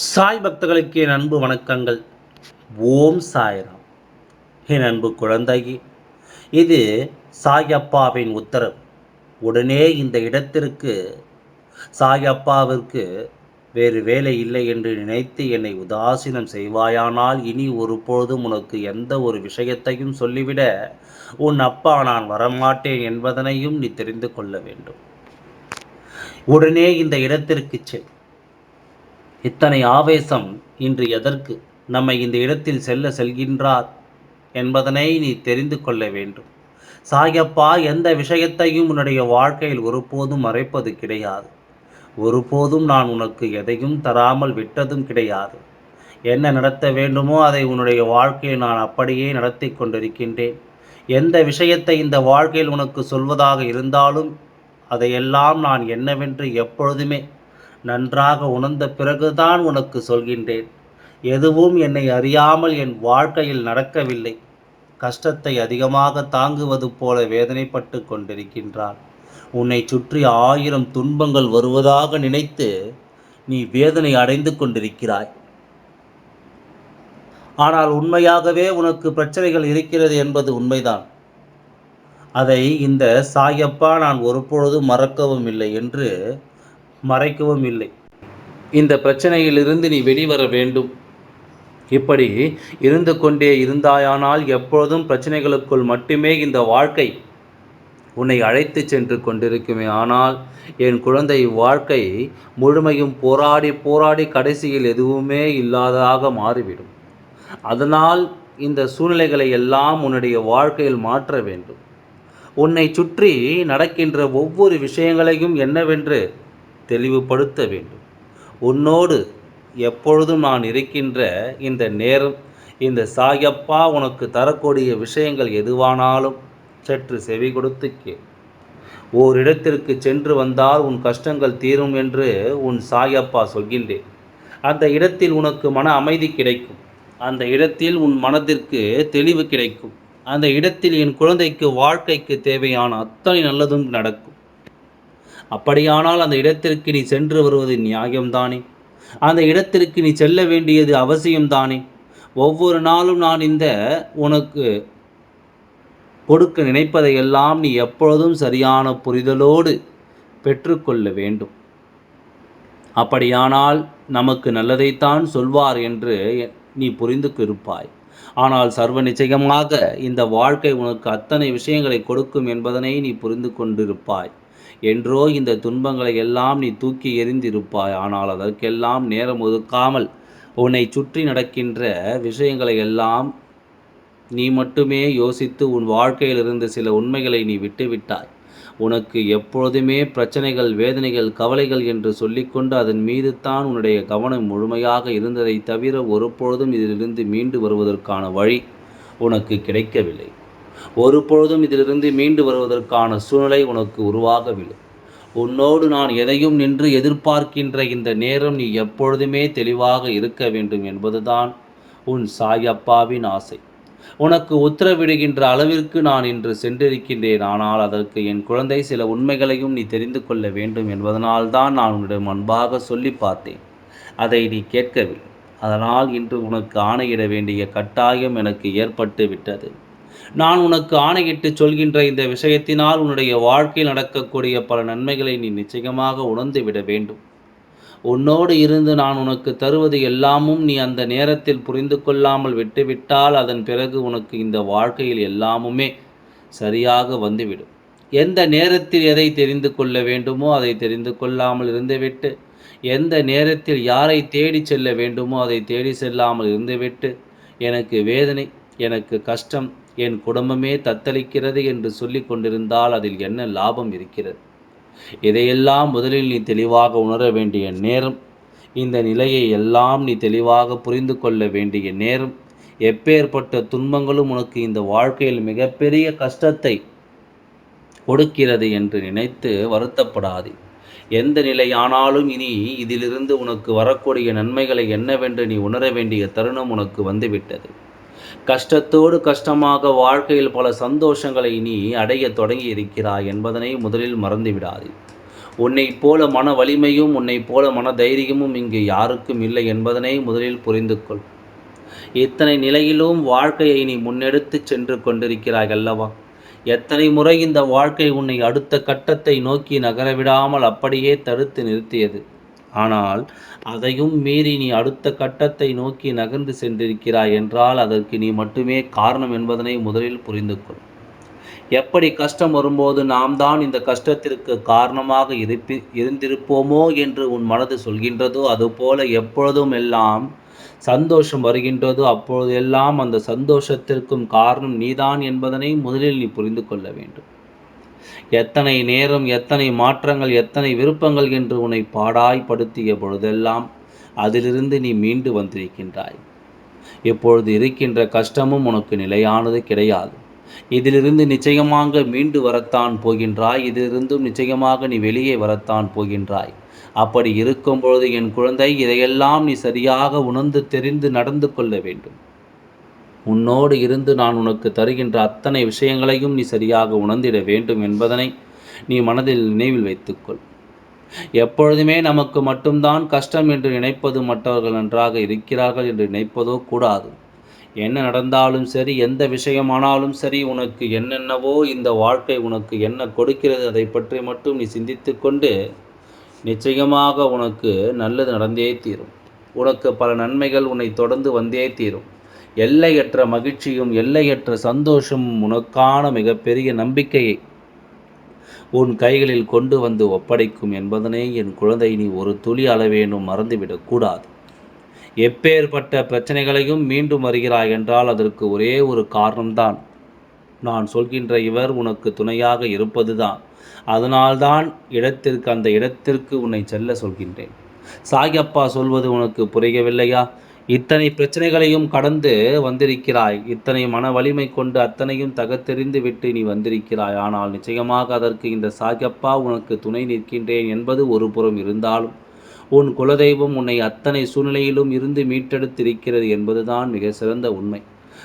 சாய் பக்தர்களுக்கு என் அன்பு வணக்கங்கள். ஓம் சாய்ராம். என் அன்பு குழந்தையே இது சாயப்பாவின் உத்தரவு. உடனே இந்த இடத்திற்கு சாயப்பாவிற்கு வேறு வேலை இல்லை என்று நினைத்து என்னை உதாசீனம் செய்வாயானால் இனி ஒருபொழுதும் உனக்கு எந்த ஒரு விஷயத்தையும் சொல்லிவிட உன் அப்பா நான் வரமாட்டேன் என்பதனையும் நீ தெரிந்து கொள்ள வேண்டும். உடனே இந்த இடத்திற்கு செல். இத்தனை ஆவேசம் இன்று எதற்கு? நம்மை இந்த இடத்தில் செல்ல செல்கின்றார் என்பதனை நீ தெரிந்து கொள்ள வேண்டும். சாயப்பா எந்த விஷயத்தையும் உன்னுடைய வாழ்க்கையில் ஒருபோதும் மறைப்பது கிடையாது. ஒருபோதும் நான் உனக்கு எதையும் தராமல் விட்டதும் கிடையாது. என்ன நடத்த வேண்டுமோ அதை உன்னுடைய வாழ்க்கையில் நான் அப்படியே நடத்தி கொண்டிருக்கின்றேன். எந்த விஷயத்தை இந்த வாழ்க்கையில் உனக்கு சொல்வதாக இருந்தாலும் அதையெல்லாம் நான் என்னவென்று எப்பொழுதுமே நன்றாக உணர்ந்த பிறகுதான் உனக்கு சொல்கின்றேன். எதுவும் என்னை அறியாமல் என் வாழ்க்கையில் நடக்கவில்லை. கஷ்டத்தை அதிகமாக தாங்குவது போல வேதனைப்பட்டு கொண்டிருக்கின்றாள். உன்னை சுற்றி ஆயிரம் துன்பங்கள் வருவதாக நினைத்து நீ வேதனை அடைந்து கொண்டிருக்கிறாய். ஆனால் உண்மையாகவே உனக்கு பிரச்சனைகள் இருக்கிறது என்பது உண்மைதான். அதை இந்த சாயப்பா நான் ஒருபொழுதும் மறக்கவும் இல்லை என்று மறைக்கவும் இல்லை. இந்த பிரச்சனையிலிருந்து நீ வெளிவர வேண்டும். இப்படி இருந்து கொண்டே இருந்தாயானால் எப்பொழுதும் பிரச்சனைகளுக்குள் மட்டுமே இந்த வாழ்க்கை உன்னை அழைத்து சென்று கொண்டிருக்குமே. ஆனால் என் குழந்தை வாழ்க்கை முழுமையும் போராடி போராடி கடைசியில் எதுவுமே இல்லாததாக மாறிவிடும். அதனால் இந்த சூழ்நிலைகளை எல்லாம் உன்னுடைய வாழ்க்கையில் மாற்ற வேண்டும். உன்னை சுற்றி நடக்கின்ற ஒவ்வொரு விஷயங்களையும் என்னவென்று தெளிவுபடுத்த வேண்டும். உன்னோடு எப்பொழுதும் நான் இருக்கின்ற இந்த நேரம் இந்த சாயப்பா உனக்கு தரக்கூடிய விஷயங்கள் எதுவானாலும் சற்று செவி கொடுத்து கேள். ஓரிடத்திற்கு சென்று வந்தால் உன் கஷ்டங்கள் தீரும் என்று உன் சாயப்பா சொல்கின்றேன். அந்த இடத்தில் உனக்கு மன அமைதி கிடைக்கும். அந்த இடத்தில் உன் மனதிற்கு தெளிவு கிடைக்கும். அந்த இடத்தில் என் குழந்தைக்கு வாழ்க்கைக்கு தேவையான அத்தனை நல்லதும் நடக்கும். அப்படியானால் அந்த இடத்திற்கு நீ சென்று வருவது நியாயம்தானே? அந்த இடத்திற்கு நீ செல்ல வேண்டியது அவசியம்தானே? ஒவ்வொரு நாளும் நான் இந்த உனக்கு கொடுக்க நினைப்பதையெல்லாம் நீ எப்பொழுதும் சரியான புரிதலோடு பெற்றுக்கொள்ள வேண்டும். அப்படியானால் நமக்கு நல்லதைத்தான் சொல்வார் என்று நீ புரிந்து இருப்பாய். ஆனால் சர்வ நிச்சயமாக இந்த வாழ்க்கை உனக்கு அத்தனை விஷயங்களை கொடுக்கும் என்பதனை நீ புரிந்து கொண்டிருப்பாய். என்றோ இந்த துன்பங்களை எல்லாம் நீ தூக்கி எறிந்திருப்பாய். ஆனால் அதற்கெல்லாம் நேரம் ஒதுக்காமல் உன்னை சுற்றி நடக்கின்ற விஷயங்களை எல்லாம் நீ மட்டுமே யோசித்து உன் வாழ்க்கையில் இருந்த சில உண்மைகளை நீ விட்டுவிட்டாய். உனக்கு எப்பொழுதுமே பிரச்சனைகள் வேதனைகள் கவலைகள் என்று சொல்லிக்கொண்டு அதன் மீது தான் உன்னுடைய கவனம் முழுமையாக இருந்ததை தவிர ஒருபொழுதும் இதிலிருந்து மீண்டு வருவதற்கான வழி உனக்கு கிடைக்கவில்லை. ஒருபொழுதும் இதிலிருந்து மீண்டு வருவதற்கான சூழ்நிலை உனக்கு உருவாகவில்லை. உன்னோடு நான் எதையும் நின்று எதிர்பார்க்கின்ற இந்த நேரம் நீ எப்பொழுதுமே தெளிவாக இருக்க வேண்டும் என்பதுதான் உன் சாயப்பாவின் ஆசை. உனக்கு உத்தரவிடுகின்ற அளவிற்கு நான் இன்று சென்றிருக்கின்றேன் ஆனால் அதற்கு என் குழந்தை சில உண்மைகளையும் நீ தெரிந்து கொள்ள வேண்டும் என்பதனால்தான் நான் உன்னிடம் அன்பாக சொல்லி பார்த்தேன். அதை நீ கேட்கவில்லை. அதனால் இன்று உனக்கு ஆணையிட வேண்டிய கட்டாயம் எனக்கு ஏற்பட்டு விட்டது நான் உனக்கு ஆணையிட்டு சொல்கின்ற இந்த விஷயத்தினால் உன்னுடைய வாழ்க்கையில் நடக்கக்கூடிய பல நன்மைகளை நீ நிச்சயமாக உணர்ந்து விட வேண்டும். உன்னோடு இருந்து நான் உனக்கு தருவது எல்லாமும் நீ அந்த நேரத்தில் புரிந்து கொள்ளாமல் விட்டுவிட்டால் அதன் பிறகு உனக்கு இந்த வாழ்க்கையில் எல்லாமுமே சரியாக வந்துவிடும். எந்த நேரத்தில் எதை தெரிந்து கொள்ள வேண்டுமோ அதை தெரிந்து கொள்ளாமல் இருந்துவிட்டு எந்த நேரத்தில் யாரை தேடி செல்ல வேண்டுமோ அதை தேடி செல்லாமல் இருந்துவிட்டு எனக்கு வேதனை எனக்கு கஷ்டம் என் குடும்பமே தத்தளிக்கிறது என்று சொல்லி கொண்டிருந்தால் அதில் என்ன லாபம் இருக்கிறது? இதையெல்லாம் முதலில் நீ தெளிவாக உணர வேண்டிய நேரம் இந்த நிலையை எல்லாம் நீ தெளிவாக புரிந்து கொள்ள வேண்டிய நேரம். எப்பேற்பட்ட துன்பங்களும் உனக்கு இந்த வாழ்க்கையில் மிகப்பெரிய கஷ்டத்தை கொடுக்கிறது என்று நினைத்து வருத்தப்படாதே. எந்த நிலையானாலும் இனி இதிலிருந்து உனக்கு வரக்கூடிய நன்மைகளை என்னவென்று நீ உணர வேண்டிய தருணம் உனக்கு வந்துவிட்டது. கஷ்டத்தோடு கஷ்டமாக வாழ்க்கையில் பல சந்தோஷங்களை நீ அடைய தொடங்கி இருக்கிறாய் என்பதனை முதலில் மறந்துவிடாது. உன்னைப் போல மன வலிமையும் உன்னைப் போல மன தைரியமும் இங்கு யாருக்கும் இல்லை என்பதனை முதலில் புரிந்து கொள் இத்தனை நிலையிலும் வாழ்க்கையை நீ முன்னெடுத்து சென்று கொண்டிருக்கிறாய் அல்லவா? எத்தனை முறை இந்த வாழ்க்கை உன்னை அடுத்த கட்டத்தை நோக்கி நகரவிடாமல் அப்படியே தடுத்து நிறுத்தியது? ஆனால் அதையும் மீறி நீ அடுத்த கட்டத்தை நோக்கி நகர்ந்து சென்றிருக்கிறாய் என்றால் அதற்கு நீ மட்டுமே காரணம் என்பதனை முதலில் புரிந்து கொள். எப்படி கஷ்டம் வரும்போது நாம் தான் இந்த கஷ்டத்திற்கு காரணமாக இருப்பி இருந்திருப்போமோ என்று உன் மனது சொல்கின்றதோ அதுபோல எப்பொழுதும் எல்லாம் சந்தோஷம் வருகின்றதோ அப்பொழுதெல்லாம் அந்த சந்தோஷத்திற்கும் காரணம் நீதான் என்பதனை முதலில் நீ புரிந்து கொள்ள வேண்டும். எத்தனை நேரம் எத்தனை மாற்றங்கள் எத்தனை விருப்பங்கள் என்று உன்னை பாடாய்படுத்திய பொழுதெல்லாம் அதிலிருந்து நீ மீண்டு வந்திருக்கின்றாய். இப்பொழுது இருக்கின்ற கஷ்டமும் உனக்கு நிலையானது கிடையாது. இதிலிருந்து நிச்சயமாக மீண்டு வரத்தான் போகின்றாய். இதிலிருந்தும் நிச்சயமாக நீ வெளியே வரத்தான் போகின்றாய். அப்படி இருக்கும் பொழுது என் குழந்தை இதையெல்லாம் நீ சரியாக உணர்ந்து தெரிந்து நடந்து கொள்ள வேண்டும். உன்னோடு இருந்து நான் உனக்கு தருகின்ற அத்தனை விஷயங்களையும் நீ சரியாக உணர்ந்திட வேண்டும் என்பதனை நீ மனதில் நினைவில் வைத்துக்கொள். எப்பொழுதுமே நமக்கு மட்டும்தான் கஷ்டம் என்று நினைப்பது மற்றவர்கள் நன்றாக இருக்கிறார்கள் என்று நினைப்பதோ கூடாது. என்ன நடந்தாலும் சரி எந்த விஷயமானாலும் சரி உனக்கு என்னென்னவோ இந்த வாழ்க்கை உனக்கு என்ன கொடுக்கிறது அதை பற்றி மட்டும் நீ சிந்தித்து கொண்டு நிச்சயமாக உனக்கு நல்லது நடந்தே தீரும். உனக்கு பல நன்மைகள் உன்னை தொடர்ந்து வந்தே தீரும். எல்லையற்ற மகிழ்ச்சியும் எல்லையற்ற சந்தோஷமும் உனக்கான மிகப்பெரிய நம்பிக்கையை உன் கைகளில் கொண்டு வந்து ஒப்படைக்கும் என்பதனை என் குழந்தை நீ ஒரு துளி அளவேனும் மறந்துவிடக்கூடாது எப்பேற்பட்ட பிரச்சனைகளையும் மீண்டும் வருகிறாய் என்றால் அதற்கு ஒரே ஒரு காரணம்தான். நான் சொல்கின்ற இவர் உனக்கு துணையாக இருப்பதுதான். அதனால்தான் இடத்திற்கு அந்த இடத்திற்கு உன்னை செல்ல சொல்கின்றேன். சாயப்பா சொல்வது உனக்கு புரியவில்லையா? இத்தனை பிரச்சனைகளையும் கடந்து வந்திருக்கிறாய். இத்தனை மன வலிமை கொண்டு அத்தனையும் தகத்தெறிந்து விட்டு நீ வந்திருக்கிறாய். ஆனால் நிச்சயமாக அதற்கு இந்த சாகப்பா உனக்கு துணை நிற்கின்றேன் என்பது ஒரு புறம் இருந்தாலும் உன் குலதெய்வம் உன்னை அத்தனை சூழ்நிலையிலும் இருந்து மீட்டெடுத்திருக்கிறது என்பதுதான் மிக சிறந்த உண்மை.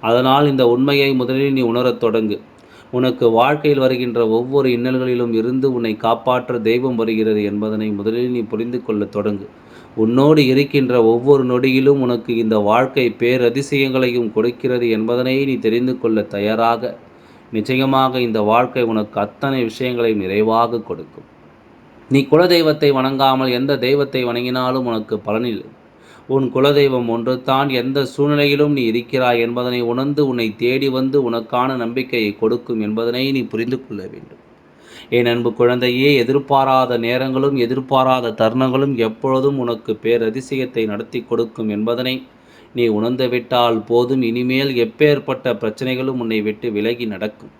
அதனால் இந்த உண்மையை முதலில் நீ உணரத் தொடங்கு. உனக்கு வாழ்க்கையில் வருகின்ற ஒவ்வொரு இன்னல்களிலும் இருந்து உன்னை காப்பாற்ற தெய்வம் வருகிறது என்பதனை முதலில் நீ புரிந்து கொள்ளத் தொடங்கு. உன்னோடு இருக்கின்ற ஒவ்வொரு நொடியிலும் உனக்கு இந்த வாழ்க்கை பேரதிசயங்களையும் கொடுக்கிறது என்பதனை நீ தெரிந்து கொள்ள தயாராக. நிச்சயமாக இந்த வாழ்க்கை உனக்கு அத்தனை விஷயங்களை நிறைவாக கொடுக்கும். நீ குலதெய்வத்தை வணங்காமல் எந்த தெய்வத்தை வணங்கினாலும் உனக்கு பலனில்லை. உன் குலதெய்வம் ஒன்று தான் எந்த சூழ்நிலையிலும் நீ இருக்கிறாய் என்பதனை உணர்ந்து உன்னை தேடி வந்து உனக்கான நம்பிக்கையை கொடுக்கும் என்பதனை நீ புரிந்து கொள்ள வேண்டும். என் அன்பு குழந்தையே எதிர்பாராத நேரங்களும் எதிர்பாராத தருணங்களும் எப்பொழுதும் உனக்கு பேரதிசயத்தை நடத்தி கொடுக்கும் என்பதனை நீ உணர்ந்துவிட்டால் போதும். இனிமேல் எப்பேற்பட்ட பிரச்சனைகளும் உன்னை விட்டு விலகி நடக்கும்.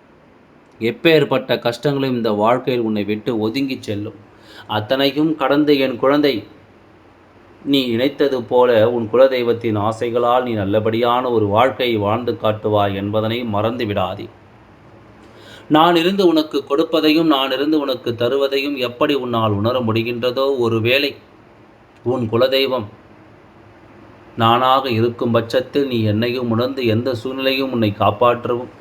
எப்பேற்பட்ட கஷ்டங்களும் இந்த வாழ்க்கையில் உன்னை விட்டு ஒதுங்கி செல்லும். அத்தனையும் கடந்து என் குழந்தை நீ நினைத்தது போல உன் குலதெய்வத்தின் ஆசைகளால் நீ நல்லபடியான ஒரு வாழ்க்கையை வாழ்ந்து காட்டுவாய் என்பதனை மறந்து விடாதே நான் இருந்து உனக்கு கொடுப்பதையும் நான் இருந்து உனக்கு தருவதையும் எப்படி உன்னால் உணர முடிகின்றதோ ஒருவேளை உன் குலதெய்வம் நானாக இருக்கும் பட்சத்தில் நீ என்னையும் உணர்ந்து எந்த சூழ்நிலையும் உன்னை காப்பாற்றவும்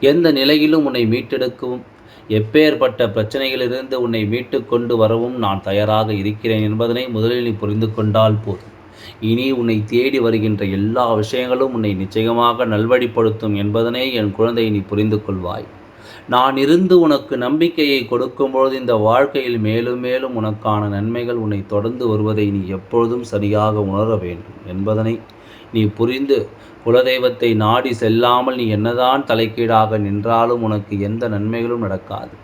எந்த நிலையிலும் உன்னை மீட்டெடுக்கவும் எப்பேற்பட்ட பிரச்சனைகளிலிருந்து உன்னை மீட்டு கொண்டு வரவும் நான் தயாராக இருக்கிறேன் என்பதனை முதலில் நீ புரிந்து கொண்டால் போதும். இனி உன்னை தேடி வருகின்ற எல்லா விஷயங்களும் உன்னை நிச்சயமாக நல்வழிப்படுத்தும் என்பதனை என் குழந்தை நீ புரிந்து கொள்வாய். நான் இருந்து உனக்கு நம்பிக்கையை கொடுக்கும்பொழுது இந்த வாழ்க்கையில் மேலும் மேலும் உனக்கான நன்மைகள் உன்னை தொடர்ந்து வருவதை நீ எப்பொழுதும் சரியாக உணர வேண்டும் என்பதனை நீ புரிந்து குலதெய்வத்தை நாடி செல்லாமல் நீ என்னதான் தலைக்கீடாக நின்றாலும் உனக்கு எந்த நன்மைகளும் நடக்காது.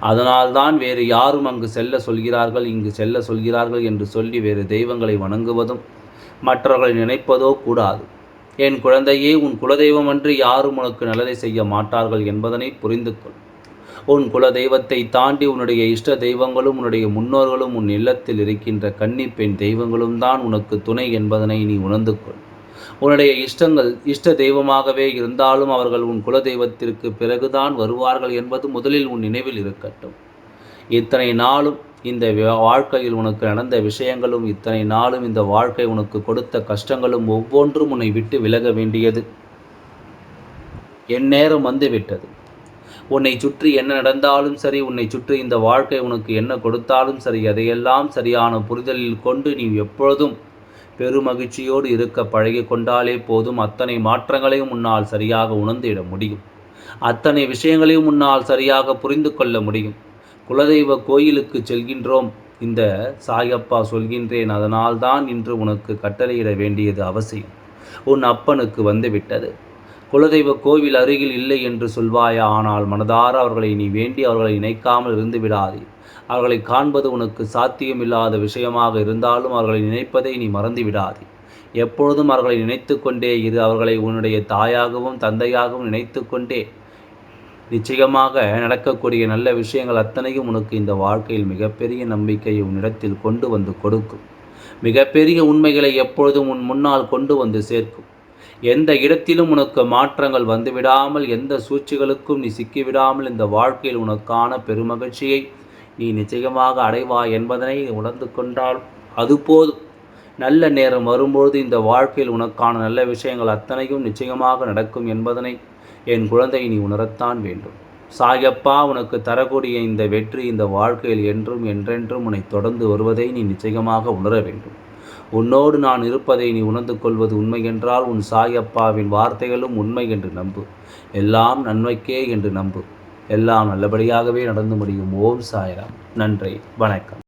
அதனால்தான் வேறு யாரும் அங்கு செல்ல சொல்கிறார்கள் இங்கு செல்ல சொல்கிறார்கள் என்று சொல்லி வேறு தெய்வங்களை வணங்குவதும் மற்றவர்களை நினைப்பதோ கூடாது. என் குழந்தையே உன் குலதெய்வம் அன்று யாரும் உனக்கு நல்லதை செய்ய மாட்டார்கள் என்பதனை புரிந்து கொள் உன் குல தெய்வத்தை தாண்டி உன்னுடைய இஷ்ட தெய்வங்களும் உன்னுடைய முன்னோர்களும் உன் இல்லத்தில் இருக்கின்ற கன்னிப்பெண் தெய்வங்களும் தான் உனக்கு துணை என்பதனை நீ உணர்ந்து கொள் உன்னுடைய இஷ்டங்கள் இஷ்ட தெய்வமாகவே இருந்தாலும் அவர்கள் உன் குல தெய்வத்திற்கு பிறகுதான் வருவார்கள் என்பது முதலில் உன் நினைவில் இருக்கட்டும். இத்தனை நாளும் இந்த வாழ்க்கையில் உனக்கு நடந்த விஷயங்களும் இத்தனை நாளும் இந்த வாழ்க்கை உனக்கு கொடுத்த கஷ்டங்களும் ஒவ்வொன்றும் உன்னை விட்டு விலக வேண்டியது. என் நேரம் வந்துவிட்டது. உன்னை சுற்றி என்ன நடந்தாலும் சரி உன்னை சுற்றி இந்த வாழ்க்கை உனக்கு என்ன கொடுத்தாலும் சரி அதையெல்லாம் சரியான புரிதலில் கொண்டு நீ எப்பொழுதும் பெருமகிழ்ச்சியோடு இருக்க பழகி கொண்டாலே போதும். அத்தனை மாற்றங்களையும் உன்னால் சரியாக உணர்ந்திட முடியும். அத்தனை விஷயங்களையும் உன்னால் சரியாக புரிந்து கொள்ள முடியும். குலதெய்வ கோயிலுக்கு செல்கின்றோம். இந்த சாயப்பா சொல்கின்றேன். அதனால்தான் இன்று உனக்கு கட்டளையிட வேண்டியது அவசியம். உன் அப்பனுக்கு வந்துவிட்டது குலதெய்வ கோவில் அருகில் இல்லை என்று சொல்வாயா? ஆனால் மனதார அவர்களை நீ வேண்டி அவர்களை நினைக்காமல் இருந்து விடாதே அவர்களை காண்பது உனக்கு சாத்தியமில்லாத விஷயமாக இருந்தாலும் அவர்களை நினைப்பதை நீ மறந்து விடாதே எப்பொழுதும் அவர்களை நினைத்து கொண்டே இரு. அவர்களை உன்னுடைய தாயாகவும் தந்தையாகவும் நினைத்து கொண்டே நிச்சயமாக நடக்கக்கூடிய நல்ல விஷயங்கள் அத்தனையும் உனக்கு இந்த வாழ்க்கையில் மிகப்பெரிய நம்பிக்கையை உன்னிடத்தில் கொண்டு வந்து கொடுக்கும். மிகப்பெரிய உண்மைகளை எப்பொழுதும் உன் முன்னால் கொண்டு வந்து சேர்க்கும். எந்த இடத்திலும் உனக்கு மாற்றங்கள் வந்துவிடாமல் எந்த சூழ்ச்சிகளுக்கும் நீ சிக்கிவிடாமல் இந்த வாழ்க்கையில் உனக்கான பெருமகிழ்ச்சியை நீ நிச்சயமாக அடைவாய் என்பதனை உணர்ந்து கொண்டால் அது போதும். நல்ல நேரம் வரும்பொழுது இந்த வாழ்க்கையில் உனக்கான நல்ல விஷயங்கள் அத்தனையும் நிச்சயமாக நடக்கும் என்பதனை என் குழந்தை நீ உணரத்தான் வேண்டும். சாயப்பா உனக்கு தரக்கூடிய இந்த வெற்றி இந்த வாழ்க்கையில் என்றும் என்றென்றும் உன்னை தொடர்ந்து வருவதை நீ நிச்சயமாக உணர வேண்டும். உன்னோடு நான் இருப்பதை நீ உணர்ந்து கொள்வது உண்மை என்றால் உன் சாயப்பாவின் வார்த்தைகளும் உண்மை என்று நம்பு. எல்லாம் நன்மைக்கே என்று நம்பு. எல்லாம் நல்லபடியாகவே நடந்து முடியும். ஓம் சாயராம். நன்றி. வணக்கம்.